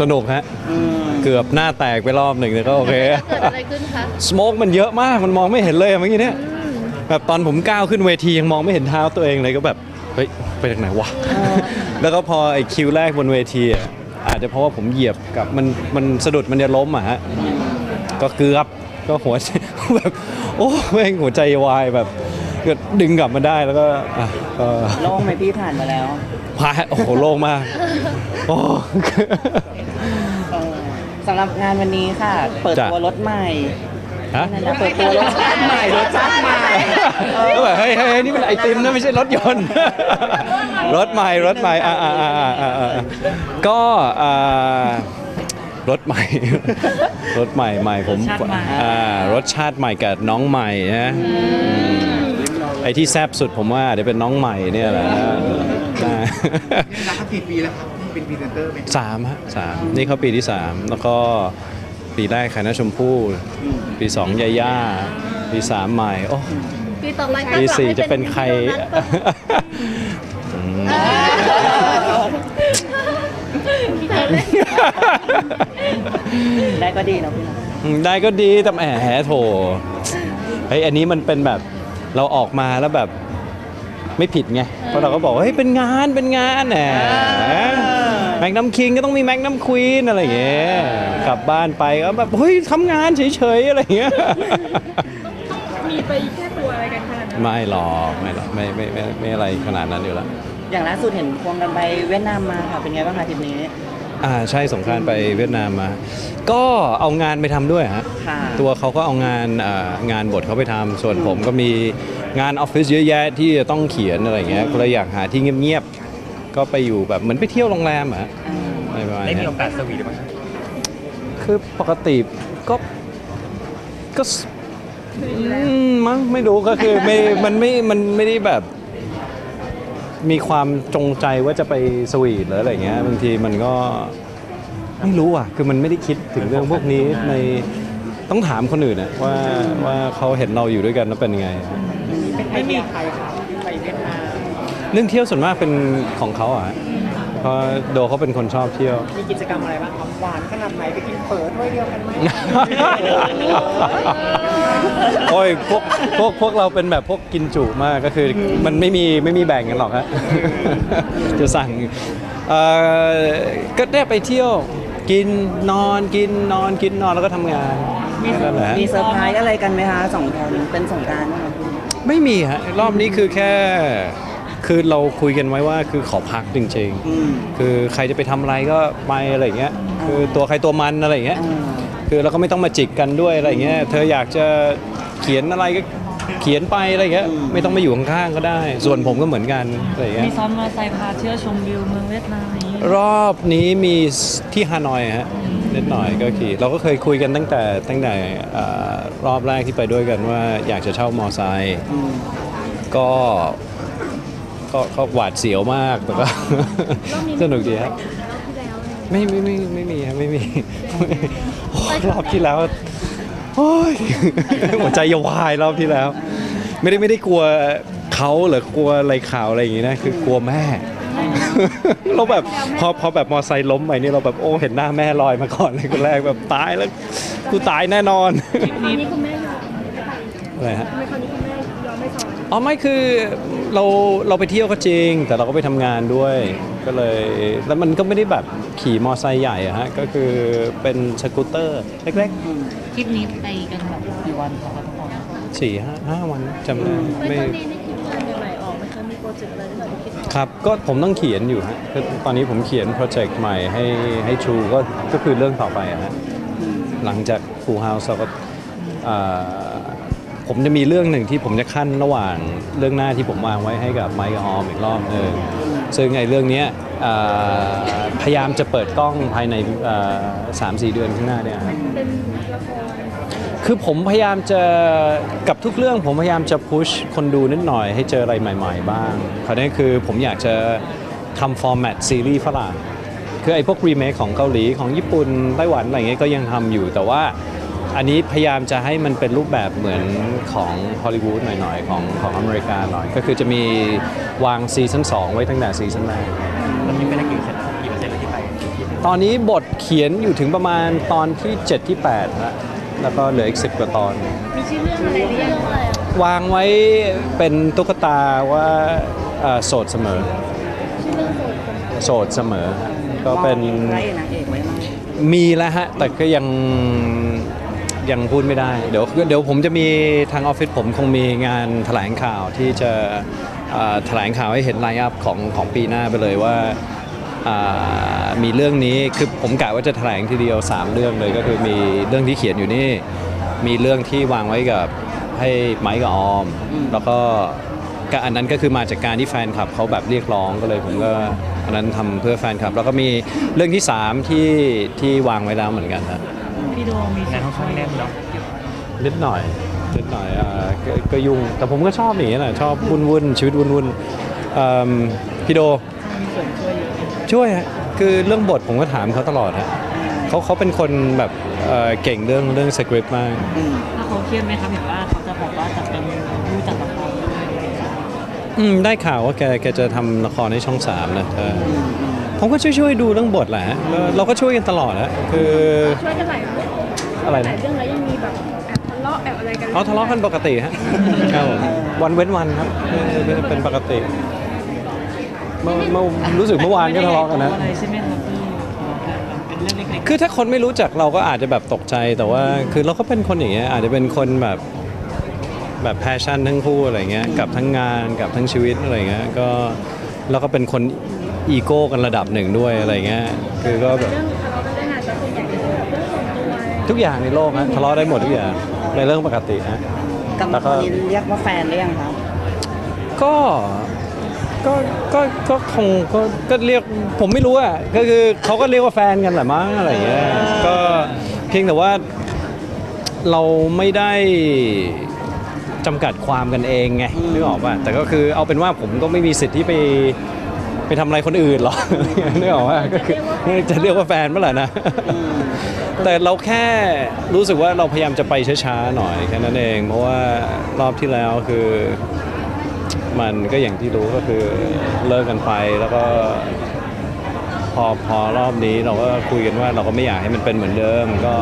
สนุกฮะเกือบหน้าแตกไปรอบหนึ่งแต่ก็โอเคเกิดอะไรขึ้นคะสโมกมันเยอะมากมันมองไม่เห็นเลยอะเมื่อกี้เนี่ยแบบตอนผมก้าวขึ้นเวทียังมองไม่เห็นเท้าตัวเองเลยก็แบบเฮ้ยไปจากไหนวะแล้วก็พอไอ้คิวแรกบนเวทีอะอาจจะเพราะว่าผมเหยียบกับมันมันสะดุดมันจะล้มอะฮะก็เกือบก็หัวแบบโอ้แม่งหัวใจวายแบบก็ดึงกลับมาได้แล้วก็อะก็โล่งไหมพี่ผ่านมาแล้วพาโอ้โหโล่งมากโอ้เออ สำหรับงานวันนี้ค่ะ เปิดจ้ะตัวรถใหม่ฮะนั่นนะเปิดตัวรถชาติใหม่รถชาติใหม่เออก็แบบเฮ้ยเฮ้ยนี่มันไอติมนะไม่ใช่รถยนต์ รถใหม่รถใหม่อ่าอ่าอ่าอ่าอ่าอ่าก็อ่ารถใหม่ รถใหม่ใหม่ผมอ่ารสชาติใหม่กับน้องใหม่นะไอที่แซบสุดผมว่าเดี๋ยวเป็นน้องใหม่เนี่ยแหละอ่ารักกันกี่ปีแล้วครับที่เป็น พรีเซนเตอร์ไหมสามฮะสามนี่เขาปีที่สามแล้วก็ปีแรกใครนะชมพู่ ปีสองยาย่า ปีสามใหม่โอ้ปีต่อไปคาดหปีวังสี่ให้จะเป็นใครพี่โดนัทปะอืมพี่เต้นได้ก็ดีนะพี่นะอืมได้ก็ดีแต่แหมโถเฮ้ยอันนี้มันเป็นแบบเราออกมาแล้วแบบไม่ผิดไง เพราะเราก็บอกว่าเฮ้ยเป็นงานเป็นงานแหม แมกนัมคิงก็ต้องมีแมกนัมควีนอะไรอย่างเงี้ยกลับบ้านไปก็แบบเฮ้ยทำงานเฉยๆอะไรอย่างเงี้ย มีไปแค่ตัวอะไรกันขนาดนั้นไม่หรอกไม่หรอกไม่ไม่ไม่ไม่อะไรขนาดนั้นอยู่แล้วอย่างล่าสุดเห็นควงกันไปเวียดนามมาค่ะเป็นไงบ้างคะทริปนี้ อ่าใช่สงกรารไปเวียดนามมา ก็เอางานไปทำด้วยฮะ ค่ะ ตัวเขาก็เอางานอ่างานบทเขาไปทำส่วนผมก็มีงานออฟฟิศเยอะแยะที่จะต้องเขียนอะไรอย่างเงี้ยก็เลยอยากหาที่เงียบๆ ก็ไปอยู่แบบเหมือนไปเที่ยวโรงแรมอะฮะอะไรประมาณได้มีเนี้ยโอกาสสวีทไหมคือปกติก็ก็สอืมมั้งไม่รู้ก็คือไม่ มันไม่มันไม่ได้แบบ มีความจงใจว่าจะไปสวีทหรืออะไรเงี้ยบางทีมันก็ไม่รู้อะ คือมันไม่ได้คิดถึงเรื่องพวกนี้ในต้องถามคนอื่นอะว่าว่าเขาเห็นเราอยู่ด้วยกันแล้วเป็นยังไง ไม่มีใครค่ะไปเวียดนาม เรื่องเที่ยวส่วนมากเป็นของเขาอะเพราะโดเขาเป็นคนชอบเที่ยว มีกิจกรรมอะไรบ้างครับหวานขนาดไหนไปกินเปิดด้วยเดียวกันไหม โอ้ยพวกพวกพวกเราเป็นแบบพวกกินจุมากก็คืออมันไม่มีไม่มีแบ่งกันหรอกฮะ จะสั่งเอ่อก็ได้ไปเที่ยวกินนอนกินนอนกินนอนแล้วก็ทำงานแค่นั้นแหละฮะมีเซอร์ไพรส์อะไรกันไหมคะสองคนเป็นสงกรารไหมคะไม่มีฮะรอบนี้คือแค่ คือเราคุยกันไว้ว่าคือขอพักจริงอืมๆคือใครจะไปทำอะไรก็ไปอะไรอย่างเงี้ยคือตัวใครตัวมันอะไรอย่างเงี้ยอ่าคือเราก็ไม่ต้องมาจิกกันด้วยอะไรอย่างเงี้ยเธออยากจะเขียนอะไรก็เขียนไปอะไรอย่างเงี้ยไม่ต้องมาอยู่ข้างๆก็ได้ ส่วนผมก็เหมือนกันอะไรอย่างเงี้มียซ้อมมอเตอร์ไซค์พาเที่ยวชมวิวเมืองเวียดนามอย่างนี้รอบนี้มีที่ฮานอยฮะนิดหน่อยก็ขี่เราก็เคยคุยกันตั้งแต่ตั้งแต่เอ่อรอบแรกที่ไปด้วยกันว่าอยากจะเช่ามอไซค์อืมก็ ก็ก็หวาดเสียวมากแต่ก็สนุกดีครับไม่ไม่ไม่ไม่มีครับไม่มีโอ้ยรอบที่แล้วโอ้ยหัวใจจะวายรอบที่แล้ว ไม่ได้ไม่ได้กลัวเขาหรือกลัวอะไรข่าวอะไรอย่างงี้นะคือกลัวแม่เราแบบพอพอแบบมอไซค์ล้มไปนี่เราแบบโอ้เห็นหน้าแม่ลอยมาก่อนเลยคนแรกแบบตายแล้วกูตายแน่นอนคราวนี้คุณแม่ยอมอะไรฮะทำไมคราวนี้คุณแม่ยอมไม่สอน อ๋อไม่คือเราเราไปเที่ยวก็จริง แต่เราก็ไปทำงานด้วย ก็เลยแล้วมันก็ไม่ได้แบบขี่มอไซค์ใหญ่อะฮะก็คือเป็นสกูตเตอร์เล็กทริปนี้ไปกันแบบกี่วันคะทุกคนๆสี่ห้าห้าวันจำได้ไม่ไม่ตอนนี้นี่คิดงานใหม่ๆออกไหมคะมีโปรเจกต์อะไรที่เราคิดออกครับ ก็ผมต้องเขียนอยู่ฮะคือตอนนี้ผมเขียนโปรเจกต์ใหม่ให้ให้ True ก็ก็คือเรื่องต่อไปอะฮะ หลังจาก Full House เราก็อ่า ผมจะมีเรื่องหนึ่งที่ผมจะขั้นระหว่างเรื่องหน้าที่ผมวางไว้ให้กับไมค์กับออมอีกรอบหนึงซึ่งไอ้เรื่องเนี้ยอ่าพยายามจะเปิดกล้องภายในสามสี่เดือนข้างหน้าเนี่ยครับ เป็นละครคือผมพยายามจะกับทุกเรื่องผมพยายามจะพุชคนดูนิดหน่อยให้เจออะไรใหม่ ๆ บ้างคราวนี้คือผมอยากจะทำฟอร์แมตซีรีส์ฝรั่งคือไอ้พวกรีเมคของเกาหลีของญี่ปุ่นไต้หวันอะไรเงี้ยก็ยังทำอยู่แต่ว่า อันนี้พยายามจะให้มันเป็นรูปแบบเหมือนของฮอลลีวูดหน่อยๆ ของของอเมริกาหน่อย ก็คือจะมีวางซีซั่น2ไว้ตั้งแต่ซีซั่นแรกมันมีเป็นกี่เปอร์เซ็นต์กี่เปอร์เซ็นต์เลยที่ไปตอนนี้บทเขียนอยู่ถึงประมาณตอนที่ 7 ที่8แล้วแล้วก็เหลืออีก 10 กว่าตอน มีชื่อเรื่องอะไรหรือยังอะไรอะวางไว้เป็นตุ๊กตาว่าเอ่อโสดเสมอชื่อเรื่องโสดคนโสดเสมอ ก็เป็นพระเอกนางเอกไว้มั้งมีแล้วฮะ แต่ก็ยัง ยังพูดไม่ได้ เดี๋ยวเดี๋ยวผมจะมีทางออฟฟิศผมคงมีงานแถลงข่าวที่จะแถลงข่าวให้เห็นไลน์อัพของของปีหน้าไปเลยว่ามีเรื่องนี้คือผมกะว่าจะแถลงทีเดียว 3 เรื่องเลยก็คือมีเรื่องที่เขียนอยู่นี่ มีเรื่องที่วางไว้กับให้ไม้กับออม แล้วก็อันนั้นก็คือมาจากการที่แฟนคลับเขาแบบเรียกร้องก็เลยผมก็ อันนั้นทำเพื่อแฟนคลับ แล้วก็มีเรื่องที่ 3 ที่ที่วางไว้แล้วเหมือนกันนะพี่โดมีงานค่อนข้างแน่นเนาะนิดหน่อยนิดหน่อยอ่าก็ก็ยุ่ง แต่ผมก็ชอบอย่างนี้แหละชอบวุ่นวุ่นๆชีวิตวุ่นวุ่นๆเอิ่มพี่โดมีส่วนช่วยเยอะช่วยฮะคือเรื่องบทผมก็ถามเขาตลอดฮะเขาเขาเป็นคนแบบเอ่อเก่งเรื่องเรื่องสคริปต์มากอืมถ้าเขาเครียดไหมครับเห็นว่าเขาจะบอกว่าจะเป็นผู้จัดละครด้วย อืมได้ข่าวว่าแกแกจะทำละครในช่องสามนะเออผมก็ช่วยช่วยๆดูเรื่องบทแหละฮะก็เราก็ช่วยกันตลอดฮะคือช่วยกันหลายเรื่องอะไรหนะลายเรื่องแล้วยังมีแบบแอบทะเลาะแอบอะไรกันเขาทะเลาะกันปกติฮะครับผมวันเว้นวันครับเป็นเป็นปกติเมื่อเมื่อรู้สึกเมื่อวานก็ทะเลาะกันนะ อะไรใช่ไหมครับพี่เป็นเรื่องเล็กคือถ้าคนไม่รู้จักเราก็อาจจะแบบตกใจแต่ว่า คือเราก็เป็นคนอย่างเงี้ยอาจจะเป็นคนแบบ แบบแพชชั่นทั้งคู่อะไรเงี้ยกับทั้งงานกับทั้งชีวิตอะไรเงี้ยก็แล้วก็เป็นคนอีโก้กันระดับหนึ่งด้วยอะไรเงี้ยคือก็แบบเรื่องทะเลาะกันเรื่องงานแต่ส่วนใหญ่จะเป็นแบบเรื่องส่วนตัวอะไรทุกอย่างในโลกฮะทะเลาะได้หมดทุกอย่างในเรื่องปกติฮะกับแล้วก็ตอนนี้เรียกว่าแฟนได้ยังครับก็ก็ก็ก็คงก็ก็เรียกผมไม่รู้อะก็คือเขาก็เรียกว่าแฟนกันแหละมั้งอะไรเงี้ยก็เพียงแต่ว่าเราไม่ได้ จำกัดความกันเองไงนึกออกป่ะแต่ก็คือเอาเป็นว่าผมก็ไม่มีสิทธิ์ที่ไปไปทำอะไรคนอื่นหรอกนึกออกป่ะก็คือจะเรียกว่าแฟนเมื่อไหร่นะ แต่เราแค่รู้สึกว่าเราพยายามจะไปช้าๆหน่อยแค่นั้นเอง เพราะว่ารอบที่แล้วคือ มันก็อย่างที่รู้ก็คือเลิกกันไปแล้วก็พอพอรอบนี้เราก็คุยกันว่าเราก็ไม่อยากให้มันเป็นเหมือนเดิม ก็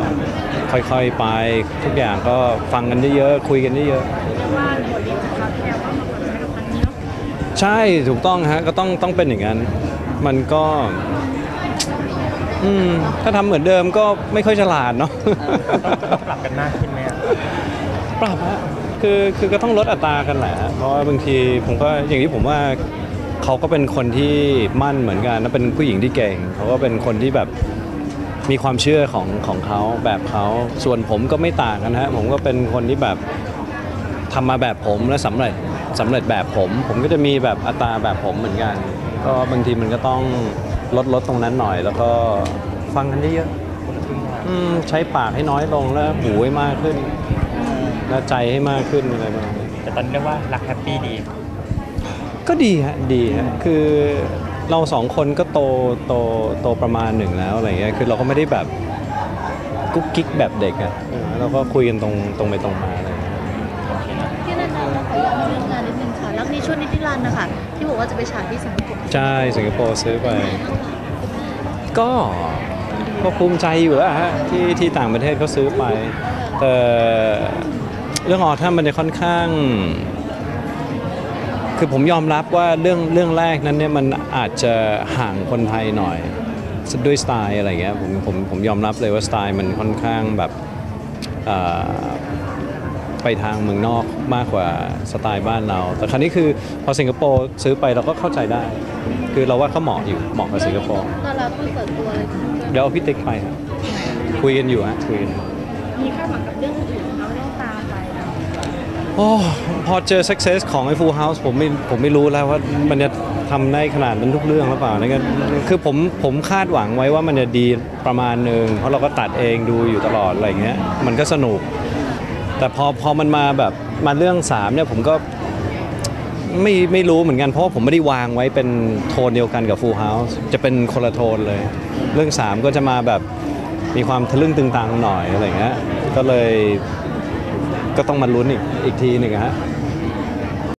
ค่อยๆไปทุกอย่างก็ฟังกันเยอะๆคุยกันเยอะว่าบทเรียน จากคราวที่แล้วว่ามาผลใช้กับครั้งนี้เนาะๆใช่ถูกต้องฮะก็ต้องต้องเป็นอย่างนั้น มันก็ อืม ถ้าทำเหมือนเดิมก็ไม่ค่อยฉลาดเนาะ ต้องปรับกันมากขึ้นไหมอะปรับฮะคือคือก็ต้องลดอัตรากันแหละเพราะว่าบางทีผมก็อย่างที่ผมว่าเขาก็เป็นคนที่มั่นเหมือนกันแล้วเป็นผู้หญิงที่เก่งเขาก็เป็นคนที่แบบมีความเชื่อของของเขาแบบเขาส่วนผมก็ไม่ต่างกันฮะผมก็เป็นคนที่แบบ ทำมาแบบผมและสำเร็จสำเร็จแบบผม ผมก็จะมีแบบอัตราแบบผมเหมือนกัน ก็บางทีมันก็ต้องลดลดตรงนั้นหน่อย แล้วก็ฟังกันเยอะๆอืมใช้ปากให้น้อยลงแล้วหูให้มากขึ้น และใจให้มากขึ้นอะไรประมาณนี้แต่ตอนนี้เรียกว่ารักแฮปปี้ดี ก็ดีฮะดีฮะคือเราสองคนก็โตโตโตประมาณหนึ่งแล้วอะไรเงี้ยคือเราก็ไม่ได้แบบกุ๊กกิ๊กแบบเด็กอะเออเราก็คุยกันตรงตรงไปตรงมา ช่วงนิติรันะคะที่บอกว่าจะไปฉายที่สิงคโปร์ใช่สิงคโปร์ซื้อไป ก็ก็ภูมิใจอยู่แล้วฮะที่ที่ต่างประเทศเขาซื้อไป แต่เรื่องออทัมมันจะค่อนข้าง คือผมยอมรับว่าเรื่องเรื่องแรกนั้นเนี่ยมันอาจจะห่างคนไทยหน่อย ด้วยสไตล์อะไรเงี้ยผมผมผมยอมรับเลยว่าสไตล์มันค่อนข้างแบบ ไปทางเมืองนอกมากกว่าสไตล์บ้านเรา แต่คราวนี้คือพอสิงคโปร์ซื้อไปเราก็เข้าใจได้ คือเราว่าเขาเหมาะอยู่เหมาะกับสิงคโปร์ตอนเราเพิ่งเปิดตัวเลยค่ะเดี๋ยวเอาพี่ติ๊กไปครับคุยกันอยู่ฮะคุยกันมีคาดหวังกับเรื่องอื่นๆเราไม่ต้องตามไปนะโอ้พอเจอ success ของไอ้ Full House ผมไม่ผมไม่รู้แล้วว่ามันจะทำได้ขนาดนั้นทุกเรื่องหรือเปล่านะก็คือผมผมคาดหวังไว้ว่ามันจะดีประมาณหนึ่งเพราะเราก็ตัดเองดูอยู่ตลอดอะไรเงี้ยมันก็สนุก แต่พอพอมันมาแบบมาเรื่อง3เนี่ยผมก็ไม่ไม่รู้เหมือนกันเพราะผมไม่ได้วางไว้เป็นโทนเดียวกันกับ Full House จะเป็นคนละโทนเลย เรื่อง 3 ก็จะมาแบบมีความทะลึ่งตึงตังหน่อยอะไรเงี้ยก็เลยก็ต้องมาลุ้นอีกอีกทีหนึ่งฮะ